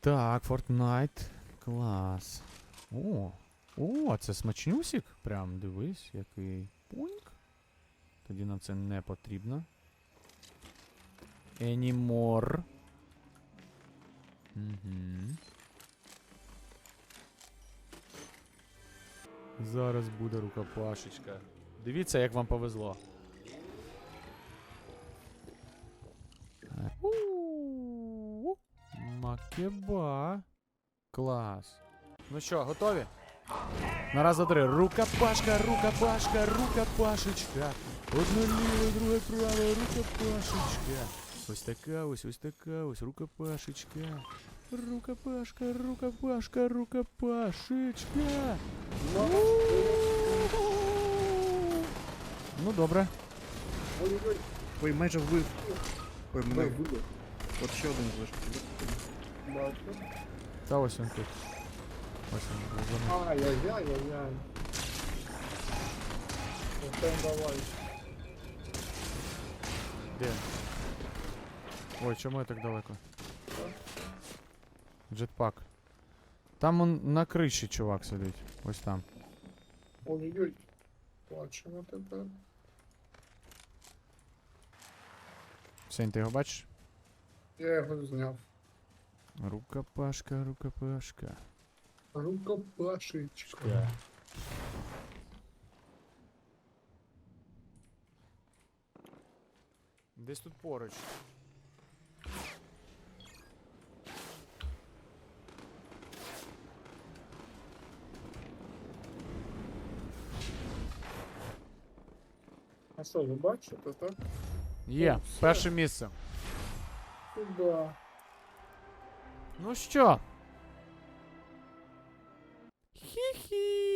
Так, Fortnite. Клас. О. О, це смачнюсик. Прям дивись, який пуньк. Тоді нам це не потрібно. Anymore. Угу. Зараз буде рукопашечка. Дивіться, як вам повезло. Макеба. Клас. Ну що, готові? На раз, два, три. Рукопашка, рукопашка, рукопашечка. Одне ліве, друге праве, рукопашечка. Ось така ось, ось така ось, рукопашечка. Рукопашка, рукопашка, рукопашечка. Ну добре. Ой-ой-ой, Ой, майже вбив. Ой, мене ой, буде. от ще один залишився. Бачу. Та ось він тут. Ось він. розвернув. Ай-яй-яй-яй-яй. Оце давай. Де? Ой, чому я так далеко? Джетпак. Там он на криші чувак сидить. Ось там. Ой-ой-ой. Бачимо тепер. Сень, ти його бачиш? Я його зняв. Рукопашка, рукопашка. Рукопашечка. Десь тут поруч. А що, ви бачите, так? Є, перше місце. Сюда. Ну що? Хі-хі.